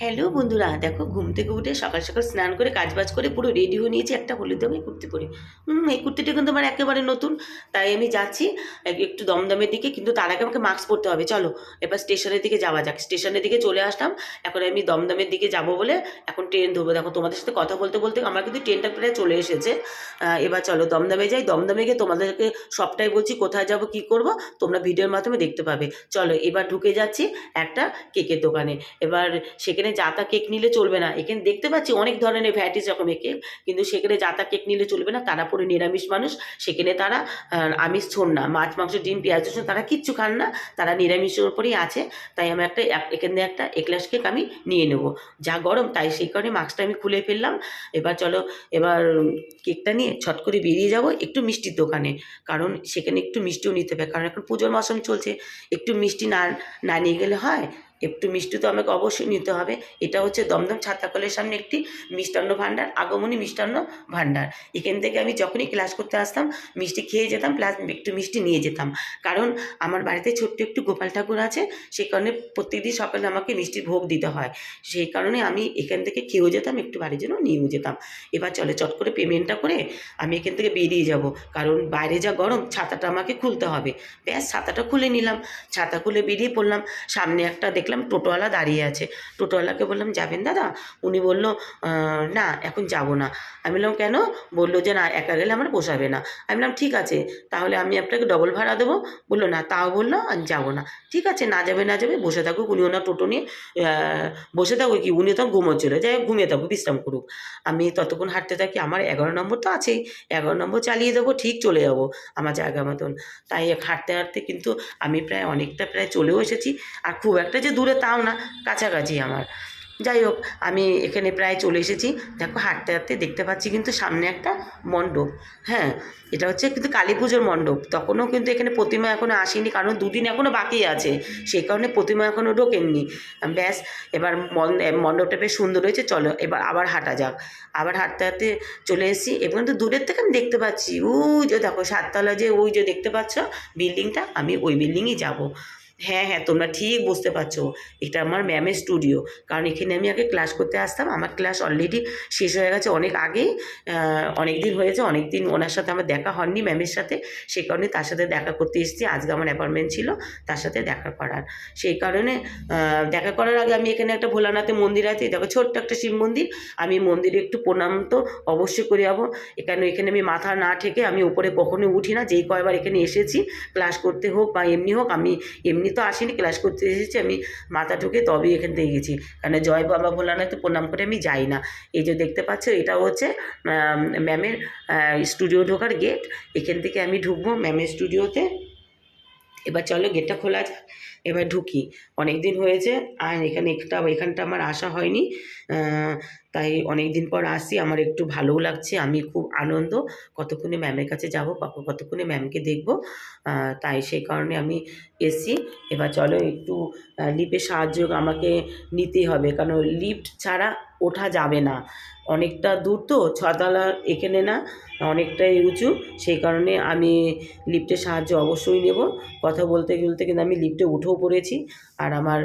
Hello বন্ধুরা, দেখো ঘুম থেকে উঠে সকাল সকাল স্নান করে কাজবাজ করে পুরো রেডি হয়ে নিয়েছি একটা হলুদ রঙের কুর্তি পরে। হুম, এই কুর্তিটা কিন্তু আমার একেবারে নতুন, তাই আমি যাচ্ছি একটু দমদমের দিকে, কিন্তু তার আগে আমাকে মাস্ক পরতে হবে। চলো, এবার স্টেশনের দিকে যাওয়া যাক। স্টেশনের দিকে চলে আসলাম, এখন আমি দমদমের দিকে যাব বলে এখন ট্রেন ধরবো। দেখো তোমাদের সাথে কথা বলতে বলতে আমার কিন্তু ট্রেনটা প্রায় চলে এসেছে। এবার চলো দমদমে যাই। দমদমে গিয়ে তোমাদেরকে সবটাই বলছি, কোথায় যাব, কি করব, তোমরা ভিডিওর মাধ্যমে দেখতে পাবে। চলো, এবার ঢুকে যাচ্ছি একটা কেকের দোকানে। এবার সেখানে যাতা কেক নিলে চলবে না। এখানে দেখতে পাচ্ছি অনেক ধরনের ভ্যারাইটিস রকমের কেক কিন্তু সেখানে যাতা কেক নিলে চলবে না, তারা পুরো নিরামিষ মানুষ। সেখানে তারা আমিষ ছোন না। মাছ, মাংস, ডিম, পেঁয়াজ, রসুন তারা কিচ্ছু খান না, তারা নিরামিষের উপরেই আছে। তাই আমি একটা এক- এখান একটা একলাস কেক আমি নিয়ে নেব। যা গরম, তাই সেই কারণে মাস্কটা আমি খুলে ফেললাম। এবার চলো, এবার কেকটা নিয়ে ছট করে বেরিয়ে যাব একটু মিষ্টির দোকানে। কারণ সেখানে একটু মিষ্টিও নিতে হবে। কারণ এখন পুজোর মৌসুম চলছে। একটু মিষ্টি না না নিয়ে গেলে হয় একটু মিষ্টি তো আমাকে অবশ্যই নিতে হবে। এটা হচ্ছে দমদম ছাতাকলের সামনে একটি মিষ্টান্ন ভাণ্ডার, আগমনী মিষ্টান্ন ভাণ্ডার। এখান থেকে আমি যখনই ক্লাস করতে আসতাম, মিষ্টি খেয়ে যেতাম প্লাস একটু মিষ্টি নিয়ে যেতাম। কারণ আমার বাড়িতে ছোট্ট একটু গোপাল ঠাকুর আছে সেই কারণে প্রত্যেকদিন সকালে আমাকে মিষ্টির ভোগ দিতে হয়। সেই কারণে আমি এখান থেকে খেয়েও যেতাম, একটু বাড়ির জন্য নিয়েও যেতাম। এবার চলে, চট করে পেমেন্টটা করে আমি এখান থেকে বেরিয়ে যাব। কারণ বাইরে যা গরম, ছাতাটা আমাকে খুলতে হবে। ব্যাস, ছাতাটা খুলে নিলাম। ছাতা খুলে বেরিয়ে পড়লাম। সামনে একটা দেখলাম টোটোওয়ালা দাঁড়িয়ে আছে। টোটোওয়ালাকে বললাম, যাবেন দাদা? উনি বলল না, এখন যাব না। আমি বললাম, কেন? বলল যে, না, একা গেলে আমার পোষাবে না। আমি বললাম, ঠিক আছে, তাহলে আমি আপনাকে ডবল ভাড়া দেবো। বলল, না, তাও বলল, আমি যাব না। ঠিক আছে, না যাবে না যাবে, বসে থাকুক উনি ওনার টোটো নিয়ে বসে থাকুক কি উনি তখন ঘুমোচ্ছিল। যাই ঘুমিয়ে থাকুক, বিশ্রাম করুক। আমি ততক্ষণ হাঁটতে থাকি, আমার এগারো নম্বর তো আছেই, এগারো নম্বর চালিয়ে দেবো, ঠিক চলে যাব আমার জায়গা মতন। তাই হাঁটতে হাঁটতে কিন্তু আমি প্রায় অনেকটা প্রায় চলেও এসেছি। আর খুব একটা যে দূরে তাও না, কাছাকাছি আমার। যাই হোক, আমি এখানে প্রায় চলে এসেছি। দেখো, হাঁটতে হাঁটতে দেখতে পাচ্ছি কিন্তু সামনে একটা মণ্ডপ। হ্যাঁ এটা হচ্ছে কিন্তু কালী পুজোর মণ্ডপ। তখনও কিন্তু এখানে প্রতিমা এখনও আসেনি, কারণ দুদিন এখনও বাকি আছে। সেই কারণে প্রতিমা এখনও ঢোকেননি। ব্যাস, এবার মণ্ডপটা বেশ সুন্দর হয়েছে। চলো, এবার আবার হাঁটা যাক। আবার হাঁটতে হাঁটতে চলে এসেছি। এবং তো দূরের থেকে আমি দেখতে পাচ্ছি। ওই যে দেখো, সাততলা যে ওই যে দেখতে পাচ্ছ, বিল্ডিংটা, আমি ওই বিল্ডিংই যাব। হ্যাঁ হ্যাঁ তোমরা ঠিক বুঝতে পারছ। এটা আমার ম্যামের স্টুডিও কারণ এখানে আমি আগে ক্লাস করতে আসতাম। আমার ক্লাস অলরেডি শেষ হয়ে গেছে অনেক আগেই অনেক দিন হয়েছে, অনেক দিন ওনার সাথে আমার দেখা হয়নি ম্যামের সাথে। সেই কারণে তার সাথে দেখা করতে এসেছি। আজকে আমার অ্যাপয়েন্টমেন্ট ছিল তার সাথে দেখা করার। সেই কারণে দেখা করার আগে আমি এখানে একটা ভোলানাথের মন্দির আছে। দেখো, ছোট্ট একটা শিব মন্দির। আমি মন্দিরে একটু প্রণাম তো অবশ্যই করে যাব। এখানে এখানে আমি মাথা না ঠেকে আমি উপরে কখনোই উঠি না। যেই কয়বার এখানে এসেছি ক্লাস করতে হোক বা এমনি হোক, আমি এমনি তো আসিনি ক্লাস করতে এসেছি, আমি মাথা ঢুকে তবেই এখান থেকে গেছি। কারণ জয় বাবা ভোলানাথে প্রণাম করে আমি যাই না। এই যে দেখতে পাচ্ছ, এটা হচ্ছে ম্যামের স্টুডিও ঢোকার গেট এখান থেকে আমি ঢুকবো ম্যামের স্টুডিওতে এবার চলো গেটটা খোলা যাক। এবার ঢুকি। অনেক দিন হয়েছে, আর এখানে একটা, এখানটা আমার আসা হয়নি। তাই অনেক দিন পর আসি, আমার একটু ভালোও লাগছে, আমি খুব আনন্দ। কতক্ষণে ম্যামের কাছে যাব কতক্ষণে ম্যামকে দেখব? তাই সেই কারণে আমি এসছি। এবার চলো একটু লিফ্টের সাহায্য আমাকে নিতেই হবে, কারণ লিফট ছাড়া ওঠা যাবে না। অনেকটা দূর তো ছতলা এখানে না, অনেকটাই উঁচু। সেই কারণে আমি লিফটের সাহায্য অবশ্যই নেব। কথা বলতে বলতে কিন্তু আমি লিফটে উঠেও পড়েছি। আর আমার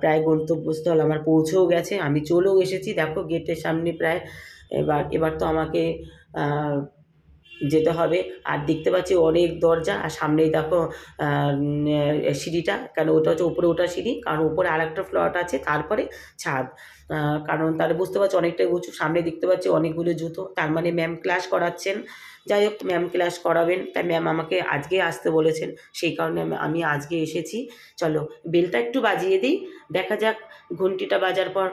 প্রায় গন্তব্যস্থল আমার পৌঁছেও গেছে। আমি চলেও এসেছি। দেখো গেটের সামনে প্রায়। এবার এবার তো আমাকে যেতে হবে। আর দেখতে পাচ্ছি অনেক দরজা, আর সামনেই দেখো সিঁড়িটা। কেন ওটা হচ্ছে উপরে ওটা সিঁড়ি, কারণ উপরে আরেকটা ফ্লট আছে, তারপরে ছাদ। কারণ তাহলে বুঝতে পারছি অনেকটাই উঁচু, সামনে দেখতে পাচ্ছি অনেকগুলো জুতো। তার মানে ম্যাম ক্লাস করাচ্ছেন। যাই হোক ম্যাম ক্লাস করাবেন। তাই ম্যাম আমাকে আজকে আসতে বলেছেন। সেই কারণে আমি আজকে এসেছি। চলো, বেলটা একটু বাজিয়ে দিই। দেখা যাক ঘন্টিটা বাজার পর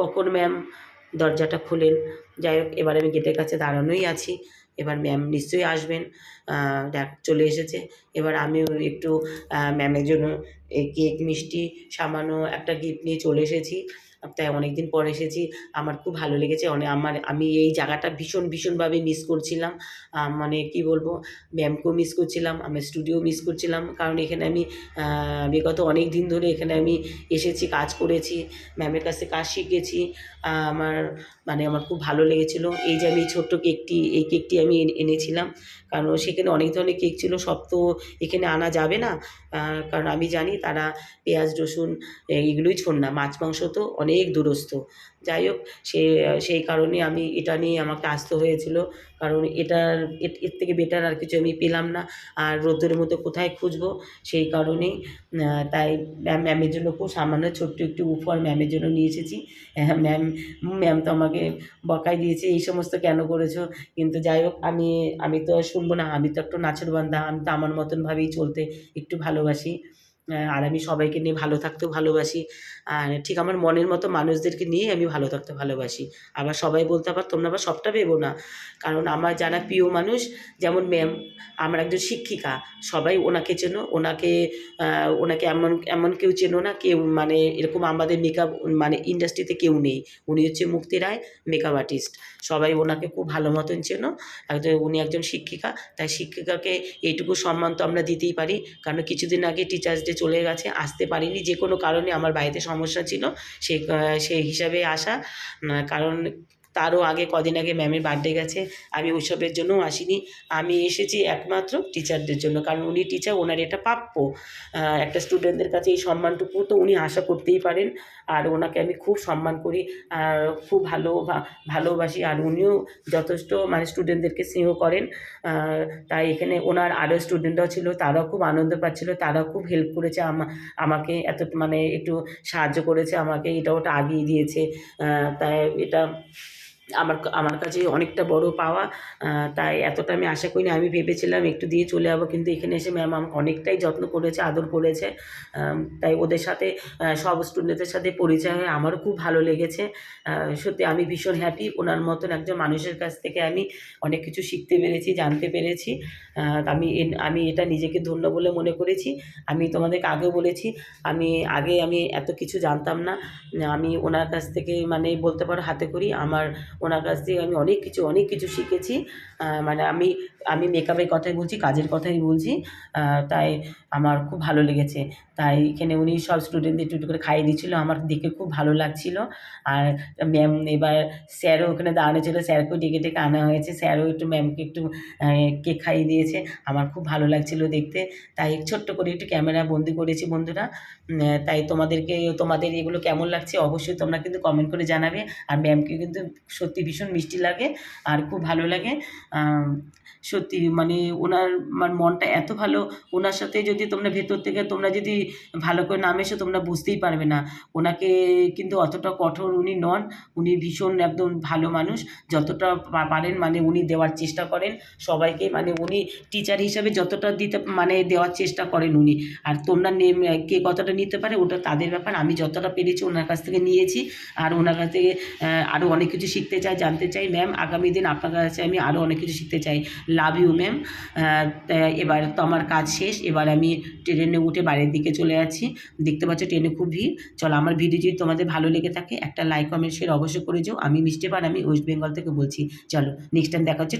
কখন ম্যাম দরজাটা খুলেন। যাই হোক, এবার আমি গেটের কাছে দাঁড়ানোই আছি। এবার ম্যাম নিশ্চয়ই আসবেন। দেখ, চলে এসেছে। এবার আমিও একটু ম্যামের জন্য কেক মিষ্টি, সামান্য একটা গিফট নিয়ে চলে এসেছি। তাই অনেক দিন পর এসেছি। আমার খুব ভালো লেগেছে। অনেক আমার, আমি এই জায়গাটা ভীষণ, ভীষণভাবে মিস করছিলাম। মানে কি বলব ম্যামকেও মিস করছিলাম, আমার স্টুডিও মিস করছিলাম। কারণ এখানে আমি বিগত অনেক দিন ধরে এখানে আমি এসেছি, কাজ করেছি ম্যামের কাছে কাজ শিখেছি। আমার মানে আমার খুব ভালো লেগেছিলো। এই যে আমি ছোট্ট কেকটি এই কেকটি আমি এনে- এনেছিলাম। কারণ সেখানে অনেক ধরনের কেক ছিল, সব তো এখানে আনা যাবে না। কারণ আমি জানি তারা পেঁয়াজ, রসুন এগুলোই ছোন না, মাছ, মাংস তো অনেক দূরস্থ। যাই হোক, সে, সেই কারণে আমি এটা নিয়ে আমাকে আসতে হয়েছিল। কারণ এটার, এর- থেকে বেটার আর কিছু আমি পেলাম না। আর রোদ্দুরের মধ্যে কোথায় খুঁজবো? সেই কারণেই তাই ম্যাম ম্যামের জন্য খুব সামান্য ছোট্ট একটু উপহার ম্যামের জন্য নিয়ে এসেছি। ম্যাম ম্যাম তো আমাকে বকাই দিয়েছে, এই সমস্ত কেন করেছ? কিন্তু যাই হোক, আমি আমি তো শুনব না। আমি তো একটু নাচের বান্ধা আমি তো আমার মতনভাবেই চলতে একটু ভালোবাসি। আর আমি সবাইকে নিয়ে ভালো থাকতেও ভালোবাসি। আর ঠিক আমার মনের মতো মানুষদেরকে নিয়েই আমি ভালো থাকতে ভালোবাসি। আবার সবাই বলতে আবার তোমরা আবার সবটা ভেবো না। কারণ আমার যারা প্রিয় মানুষ, যেমন ম্যাম আমার একজন শিক্ষিকা, সবাই ওনাকে চেনো, ওনাকে ওনাকে এমন এমন কেউ চেনো না, কেউ মানে এরকম আমাদের মেকআপ মানে ইন্ডাস্ট্রিতে কেউ নেই। উনি হচ্ছে মুক্তি রায় মেকআপ আর্টিস্ট সবাই ওনাকে খুব ভালো মতন চেনো। একজন, উনি একজন শিক্ষিকা, তাই শিক্ষিকাকে এইটুকু সম্মান তো আমরা দিতেই পারি। কারণ কিছুদিন আগে টিচার্স ডে চলে গেছে, আসতে পারিনি। যে কোনো কারণে আমার বাড়িতে সমস্যা ছিল, সে সেই হিসাবে আসা। কারণ তারও আগে কদিন আগে ম্যামের বার্থডে গেছে, আমি ওইসবের জন্যও আসিনি, আমি এসেছি একমাত্র টিচারদের জন্য, কারণ উনি টিচার ওনার এটা প্রাপ্য। একটা স্টুডেন্টদের কাছে এই সম্মানটুকু তো উনি আশা করতেই পারেন, আর ওনাকে আমি খুব সম্মান করি, আর খুব ভালো ভালোবাসি, আর উনিও যথেষ্ট মানে স্টুডেন্টদেরকে স্নেহ করেন। তাই এখানে ওনার আরও স্টুডেন্টরাও ছিল, তারাও খুব আনন্দ পাচ্ছিল, তারাও খুব হেল্প করেছে আমা- আমাকে এত মানে একটু সাহায্য করেছে, আমাকে এটা ওটা আগিয়ে দিয়েছে। তাই এটা আমার আমার কাছে অনেকটা বড় পাওয়া তাই এতটা আমি আশা করিনি। আমি ভেবেছিলাম একটু দিয়ে চলে যাব, কিন্তু এখানে এসে ম্যাম আমাকে অনেকটাই যত্ন করেছে, আদর করেছে। তাই ওদের সাথে সব স্টুডেন্টদের সাথে পরিচয় হয়ে আমারও খুব ভালো লেগেছে। সত্যি আমি ভীষণ হ্যাপি ওনার মতন একজন মানুষের কাছ থেকে আমি অনেক কিছু শিখতে পেরেছি, জানতে পেরেছি। আমি আমি এটা নিজেকে ধন্য বলে মনে করেছি। আমি তোমাদেরকে আগেও বলেছি, আমি আগে আমি এত কিছু জানতাম না। আমি ওনার কাছ থেকে মানে বলতে পারো হাতে করি, আমার ওনার কাছ থেকে আমি অনেক কিছু অনেক কিছু শিখেছি। মানে আমি আমি মেকআপের কথাই বলছি, কাজের কথাই বলছি। তাই আমার খুব ভালো লেগেছে। তাই এখানে উনি সব স্টুডেন্টদের একটু একটু করে খাইয়ে দিচ্ছিল আমার দেখে খুব ভালো লাগছিল। আর ম্যাম এবার স্যারও ওখানে দাঁড়ানো ছিল। স্যারকেও ডেকে ডেকে আনা হয়েছে। স্যারও একটু ম্যামকে একটু কেক খাইয়ে দিয়েছে। আমার খুব ভালো লাগছিল দেখতে। তাই ছোট্ট করে একটু ক্যামেরা বন্দি করেছি বন্ধুরা। তাই তোমাদেরকে, তোমাদের এগুলো কেমন লাগছে অবশ্যই তোমরা কিন্তু কমেন্ট করে জানাবে। আর ম্যামকে কিন্তু সত্যি ভীষণ মিষ্টি লাগে আর খুব ভালো লাগে। সত্যি মানে ওনার মানে মনটা এত ভালো। ওনার সাথে যদি তোমরা ভেতর থেকে তোমরা যদি ভালো করে নাম এসে তোমরা বুঝতেই পারবে না। ওনাকে কিন্তু অতটা কঠোর উনি নন, উনি ভীষণ একদম ভালো মানুষ। যতটা পারেন মানে উনি দেওয়ার চেষ্টা করেন। সবাইকে মানে উনি টিচার হিসাবে যতটা দিতে মানে দেওয়ার চেষ্টা করেন উনি। আর তোমরা কে কতটা নিতে পারে ওটা তাদের ব্যাপার। আমি যতটা পেরেছি ওনার কাছ থেকে নিয়েছি। আর ওনার কাছ থেকে আরও অনেক কিছু শিখতে চাই, জানতে চাই। ম্যাম আগামী দিন আপনার কাছে আমি আরও অনেক কিছু শিখতে চাই। লাভ ইউ ম্যাম এবার তো আমার কাজ শেষ। এবার আমি ট্রেনে উঠে বাড়ির দিকে চলে আছি। দেখতে পাচ্ছ ট্রেনে খুব ভিড়। চলো, আমার ভিডিও যদি তোমাদের ভালো লেগে থাকে, একটা লাইক কমেন্ট শেয়ার অবশ্যই করে যাও। আমি মিষ্টি পার আমি ওয়েস্ট বেঙ্গল থেকে বলছি। চলো নেক্সট টাইম দেখা হচ্ছে।